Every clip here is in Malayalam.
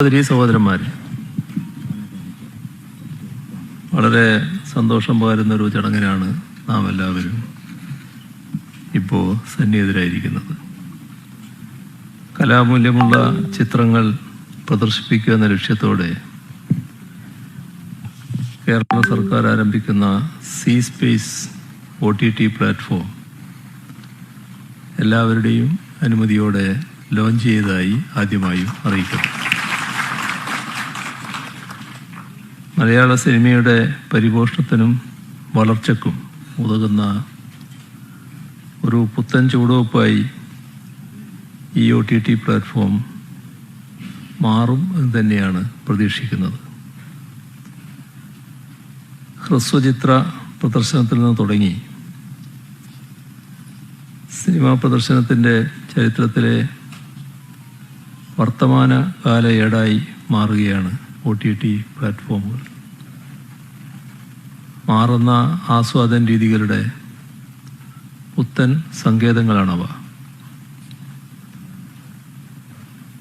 സഹോദരി സഹോദരന്മാർ വളരെ സന്തോഷം പകരുന്ന ഒരു ചടങ്ങിനാണ് നാം എല്ലാവരും ഇപ്പോൾ സന്നിഹിതരായിരിക്കുന്നത്. കലാമൂല്യമുള്ള ചിത്രങ്ങൾ പ്രദർശിപ്പിക്കുക എന്ന ലക്ഷ്യത്തോടെ കേരള സർക്കാർ ആരംഭിക്കുന്ന C space O T T platform എല്ലാവരുടെയും അനുമതിയോടെ ലോഞ്ച് ചെയ്തതായി ആദ്യമായും അറിയിക്കുന്നു മലയാള സിനിമയുടെ പരിപോഷണത്തിനും വളർച്ചയ്ക്കും ഉതകുന്ന ഒരു പുത്തൻ ചുവടുവയ്പായി ഈ ഒ ടി ടി പ്ലാറ്റ്ഫോം മാറും എന്ന് തന്നെയാണ് പ്രതീക്ഷിക്കുന്നത്. ഹ്രസ്വചിത്ര പ്രദർശനത്തിൽ നിന്ന് തുടങ്ങി സിനിമാ പ്രദർശനത്തിന്റെ ചരിത്രത്തിലെ വർത്തമാനകാല ഏടായി മാറുകയാണ് ഒ ടി ടി പ്ലാറ്റ്ഫോമുകൾ മാറുന്ന ആസ്വാദന രീതികളുടെ പുത്തൻ സങ്കേതങ്ങളാണവ.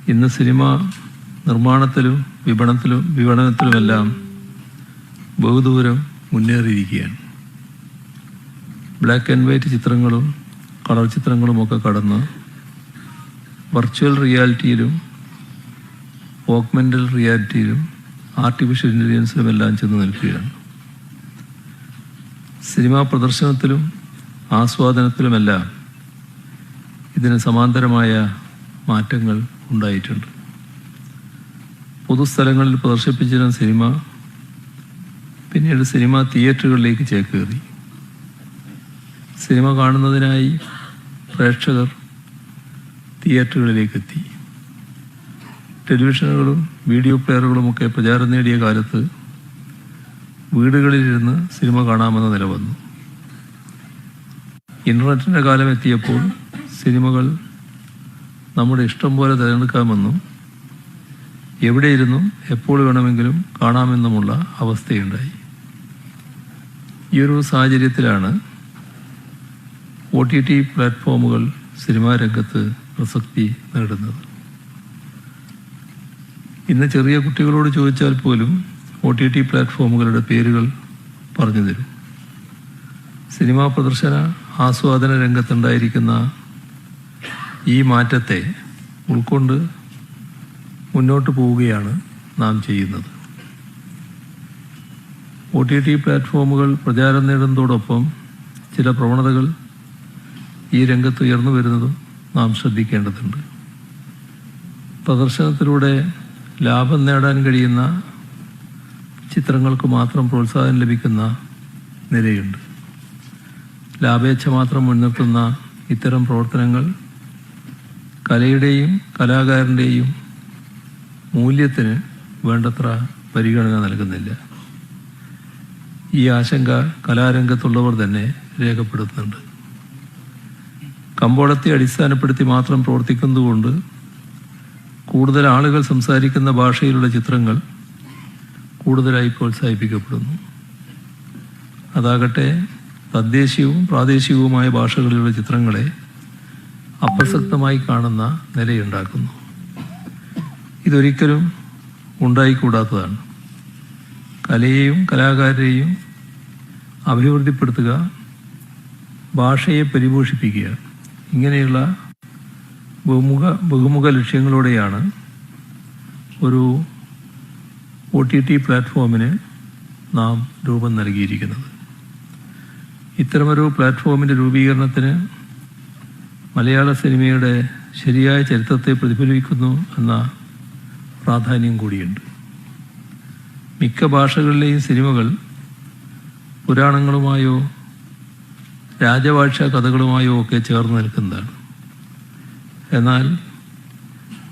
ഇന്ന് സിനിമ നിർമ്മാണത്തിലും വിപണത്തിലും വിപണനത്തിലുമെല്ലാം ബഹുദൂരം മുന്നേറിയിരിക്കുകയാണ്. ബ്ലാക്ക് ആൻഡ് വൈറ്റ് ചിത്രങ്ങളും കളർ ചിത്രങ്ങളുമൊക്കെ കടന്ന് വെർച്വൽ റിയാലിറ്റിയിലും ഓഗ്മെന്റൽ റിയാലിറ്റിയിലും ആർട്ടിഫിഷ്യൽ ഇന്റലിജൻസിലും എല്ലാം ചെന്ന് നിൽക്കുകയാണ്. സിനിമാ പ്രദർശനത്തിലും ആസ്വാദനത്തിലുമെല്ലാം ഇതിന് സമാന്തരമായ മാറ്റങ്ങൾ ഉണ്ടായിട്ടുണ്ട്. പൊതുസ്ഥലങ്ങളിൽ പ്രദർശിപ്പിച്ചിരുന്ന സിനിമ പിന്നീട് സിനിമ തിയേറ്ററുകളിലേക്ക് ചേക്കേറി. സിനിമ കാണുന്നതിനായി പ്രേക്ഷകർ തിയേറ്ററുകളിലേക്ക് എത്തി ടെലിവിഷനുകളും വീഡിയോ പ്ലെയറുകളുമൊക്കെ പ്രചാരം നേടിയ കാലത്ത് വീടുകളിലിരുന്ന് സിനിമ കാണാമെന്ന നില വന്നു. ഇന്റർനെറ്റിന്റെ കാലം എത്തിയപ്പോൾ സിനിമകൾ നമ്മുടെ ഇഷ്ടം പോലെ തിരഞ്ഞെടുക്കാമെന്നും എവിടെയിരുന്നും എപ്പോൾ വേണമെങ്കിലും കാണാമെന്നുമുള്ള അവസ്ഥയുണ്ടായി. ഈ ഒരു സാഹചര്യത്തിലാണ് ഒ ടി ടി പ്ലാറ്റ്ഫോമുകൾ സിനിമാ രംഗത്ത് പ്രസക്തി നേടുന്നത്. ഇന്ന് ചെറിയ കുട്ടികളോട് ചോദിച്ചാൽ പോലും ഒ ടി ടി പ്ലാറ്റ്ഫോമുകളുടെ പേരുകൾ പറഞ്ഞു തരും. സിനിമാ പ്രദർശന ആസ്വാദന രംഗത്തുണ്ടായിരിക്കുന്ന ഈ മാറ്റത്തെ ഉൾക്കൊണ്ട് മുന്നോട്ട് പോവുകയാണ് നാം ചെയ്യുന്നത്. ഒ ടി ടി പ്ലാറ്റ്ഫോമുകൾ പ്രചാരം നേടുന്നതോടൊപ്പം ചില പ്രവണതകൾ ഈ രംഗത്ത് ഉയർന്നു വരുന്നതും നാം ശ്രദ്ധിക്കേണ്ടതുണ്ട്. പ്രദർശനത്തിലൂടെ ലാഭം നേടാൻ കഴിയുന്ന ചിത്രങ്ങൾക്ക് മാത്രം പ്രോത്സാഹനം ലഭിക്കുന്ന നിലയുണ്ട്. ലാഭേച്ഛ മാത്രം മുൻനിർത്തുന്ന ഇത്തരം പ്രവർത്തനങ്ങൾ കലയുടെയും കലാകാരന്റെയും മൂല്യത്തിന് വേണ്ടത്ര പരിഗണന നൽകുന്നില്ല. ഈ ആശങ്ക കലാരംഗത്തുള്ളവർ തന്നെ രേഖപ്പെടുത്തുന്നുണ്ട്. കമ്പോളത്തെ അടിസ്ഥാനപ്പെടുത്തി മാത്രം പ്രവർത്തിക്കുന്നതുകൊണ്ട് കൂടുതൽ ആളുകൾ സംസാരിക്കുന്ന ഭാഷയിലുള്ള ചിത്രങ്ങൾ കൂടുതലായി പ്രോത്സാഹിപ്പിക്കപ്പെടുന്നു. അതാകട്ടെ തദ്ദേശീയവും പ്രാദേശികവുമായ ഭാഷകളിലുള്ള ചിത്രങ്ങളെ അപ്രസക്തമായി കാണുന്ന നിലയുണ്ടാക്കുന്നു. ഇതൊരിക്കലും ഉണ്ടായിക്കൂടാത്തതാണ്. കലയെയും കലാകാരെയും അഭിവൃദ്ധിപ്പെടുത്തുക ഭാഷയെ പരിപോഷിപ്പിക്കുക ഇങ്ങനെയുള്ള ബഹുമുഖ ബഹുമുഖ ലക്ഷ്യങ്ങളോടെയാണ് ഒരു ഒ ടി ടി പ്ലാറ്റ്ഫോമിന് നാം രൂപം നൽകിയിരിക്കുന്നത്. ഇത്തരമൊരു പ്ലാറ്റ്ഫോമിന്റെ രൂപീകരണത്തിന് മലയാള സിനിമയുടെ ശരിയായ ചരിത്രത്തെ പ്രതിഫലിപ്പിക്കുന്നു എന്ന പ്രാധാന്യം കൂടിയുണ്ട്. മിക്ക ഭാഷകളിലെയും സിനിമകൾ പുരാണങ്ങളുമായോ രാജഭാഷ കഥകളുമായോ ഒക്കെ ചേർന്ന് നിൽക്കുന്നതാണ്. എന്നാൽ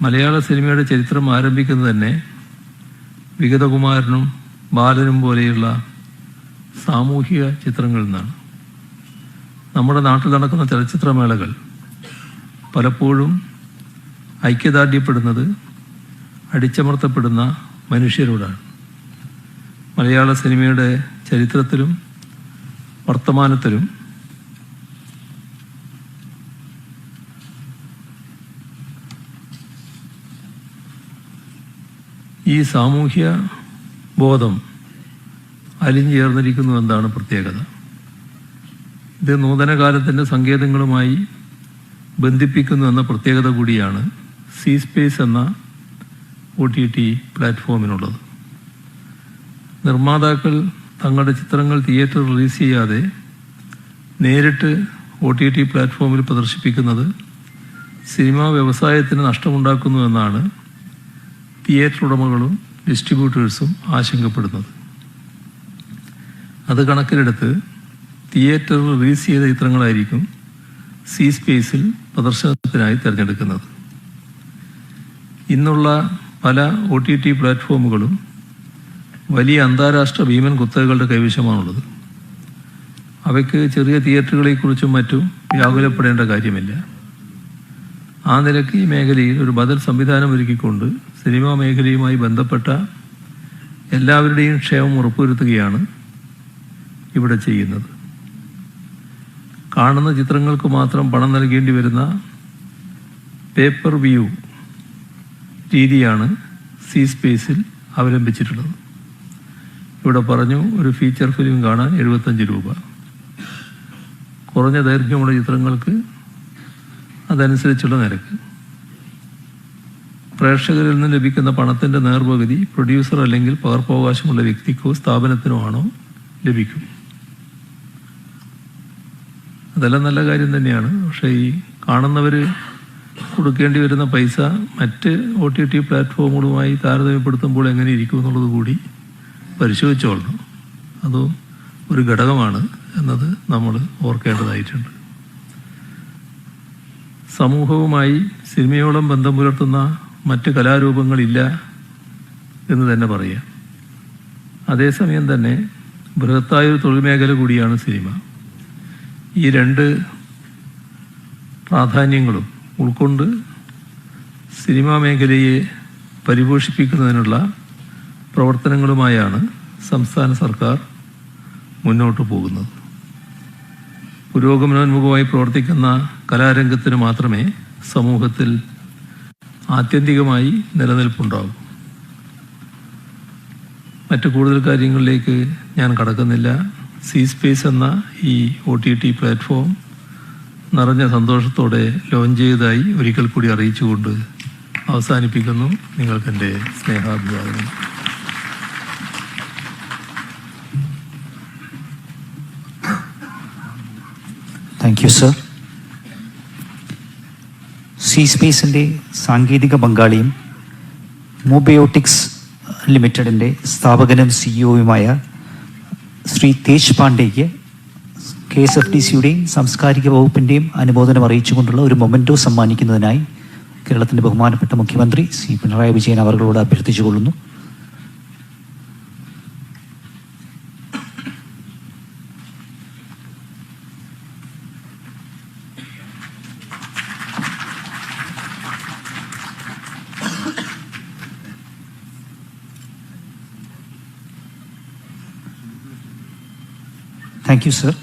മലയാള സിനിമയുടെ ചരിത്രം ആരംഭിക്കുന്നത് തന്നെ വിഗതകുമാരനും ബാലനും പോലെയുള്ള സാമൂഹിക ചിത്രങ്ങളിൽ നിന്നാണ്. നമ്മുടെ നാട്ടിൽ നടക്കുന്ന ചലച്ചിത്രമേളകൾ പലപ്പോഴും ഐക്യദാർഢ്യപ്പെടുന്നത് അടിച്ചമർത്തപ്പെടുന്ന മനുഷ്യരോടാണ്. മലയാള സിനിമയുടെ ചരിത്രത്തിലും വർത്തമാനത്തിലും ഈ സാമൂഹ്യ ബോധം അലിഞ്ഞേർന്നിരിക്കുന്നു എന്നതാണ് പ്രത്യേകത. ഇത് നൂതന കാലത്തിന്റെ സങ്കേതങ്ങളുമായി ബന്ധിപ്പിക്കുന്നു എന്ന പ്രത്യേകത കൂടിയാണ് സി സ്പേസ് എന്ന ഒ ടി ടി പ്ലാറ്റ്ഫോമിനുള്ളത്. നിർമ്മാതാക്കൾ തങ്ങളുടെ ചിത്രങ്ങൾ തിയേറ്റർ റിലീസ് ചെയ്യാതെ നേരിട്ട് ഒ ടി ടി പ്ലാറ്റ്ഫോമിൽ പ്രദർശിപ്പിക്കുന്നത് സിനിമാ വ്യവസായത്തിന് നഷ്ടമുണ്ടാക്കുന്നു എന്നാണ് തിയേറ്റർ ഉടമകളും ഡിസ്ട്രിബ്യൂട്ടേഴ്സും ആശങ്കപ്പെടുന്നത്. അത് കണക്കിലെടുത്ത് തിയേറ്റർ റിലീസ് ചെയ്ത ചിത്രങ്ങളായിരിക്കും സി സ്പേസിൽ പ്രദർശനത്തിനായി തിരഞ്ഞെടുക്കുന്നത്. ഇന്നുള്ള പല ഒ ടി ടി പ്ലാറ്റ്ഫോമുകളും വലിയ അന്താരാഷ്ട്ര ഭീമൻ കുത്തകകളുടെ കൈവശമാണുള്ളത്. അവയ്ക്ക് ചെറിയ തിയേറ്ററുകളെക്കുറിച്ചും മറ്റും വ്യാകുലപ്പെടേണ്ട കാര്യമില്ല. ആ നിലയ്ക്ക് ഈ മേഖലയിൽ ഒരു ബദൽ സംവിധാനം ഒരുക്കിക്കൊണ്ട് സിനിമാ മേഖലയുമായി ബന്ധപ്പെട്ട എല്ലാവരുടെയും ക്ഷേമം ഉറപ്പുവരുത്തുകയാണ് ഇവിടെ ചെയ്യുന്നത്. കാണുന്ന ചിത്രങ്ങൾക്ക് മാത്രം പണം നൽകേണ്ടി വരുന്ന പേപ്പർ വ്യൂ രീതിയാണ് സി സ്പേസിൽ അവലംബിച്ചിട്ടുള്ളത്. ഇവിടെ പറഞ്ഞു ഒരു ഫീച്ചർ ഫിലിം കാണാൻ എഴുപത്തഞ്ച് രൂപ. കുറഞ്ഞ ദൈർഘ്യമുള്ള ചിത്രങ്ങൾക്ക് അതനുസരിച്ചുള്ള നിരക്ക്. പ്രേക്ഷകരിൽ നിന്ന് ലഭിക്കുന്ന പണത്തിന്റെ നേർപകുതി പ്രൊഡ്യൂസർ അല്ലെങ്കിൽ പകർപ്പവകാശമുള്ള വ്യക്തിക്കോ സ്ഥാപനത്തിനോ ആണോ ലഭിക്കും. അതെല്ലാം നല്ല കാര്യം തന്നെയാണ്. പക്ഷേ ഈ കാണുന്നവർ കൊടുക്കേണ്ടി വരുന്ന പൈസ മറ്റ് ഒ ടി ടി പ്ലാറ്റ്ഫോമുകളുമായി താരതമ്യപ്പെടുത്തുമ്പോൾ എങ്ങനെ ഇരിക്കും എന്നുള്ളത് കൂടി പരിശോധിച്ചോളണം. അതും ഒരു ഘടകമാണ് എന്നത് നമ്മൾ ഓർക്കേണ്ടതായിട്ടുണ്ട്. സമൂഹവുമായി സിനിമയോളം ബന്ധം പുലർത്തുന്ന മറ്റ് കലാരൂപങ്ങളില്ല എന്ന് തന്നെ പറയാം. അതേസമയം തന്നെ ബൃഹത്തായൊരു തൊഴിൽ മേഖല കൂടിയാണ് സിനിമ. ഈ രണ്ട് പ്രാധാന്യങ്ങളും ഉൾക്കൊണ്ട് സിനിമാ മേഖലയെ പരിപോഷിപ്പിക്കുന്നതിനുള്ള പ്രവർത്തനങ്ങളുമായാണ് സംസ്ഥാന സർക്കാർ മുന്നോട്ട് പോകുന്നത്. പുരോഗമനോന്മുഖമായി പ്രവർത്തിക്കുന്ന കലാരംഗത്തിന് മാത്രമേ സമൂഹത്തിൽ ആത്യന്തികമായി നിലനിൽപ്പുണ്ടാകൂ മറ്റു കൂടുതൽ കാര്യങ്ങളിലേക്ക് ഞാൻ കടക്കുന്നില്ല. സി സ്പേസ് എന്ന ഈ ഒ ടി ടി പ്ലാറ്റ്ഫോം നിറഞ്ഞ സന്തോഷത്തോടെ ലോഞ്ച് ചെയ്തതായി ഒരിക്കൽ കൂടി അറിയിച്ചുകൊണ്ട് അവസാനിപ്പിക്കുന്നു. നിങ്ങൾക്കെന്റെ സ്നേഹാഭിവാദനം താങ്ക് യു സർ സി സ്പേസിന്റെ സാങ്കേതിക പങ്കാളിയും മൊബയോട്ടിക്സ് ലിമിറ്റഡിന്റെ സ്ഥാപകനും സിഇഒയുമായ ശ്രീ തേജ് പാണ്ഡേക്ക് കെ എസ് എഫ് ടി സിയുടെയും സാംസ്കാരിക വകുപ്പിന്റെയും അനുമോദനം അറിയിച്ചുകൊണ്ടുള്ള ഒരു മൊമെന്റോ സമ്മാനിക്കുന്നതിനായി കേരളത്തിന്റെ ബഹുമാനപ്പെട്ട മുഖ്യമന്ത്രി സി പിണറായി വിജയൻ അവരോട് അഭ്യർത്ഥിച്ചുകൊള്ളുന്നു. Thank you sir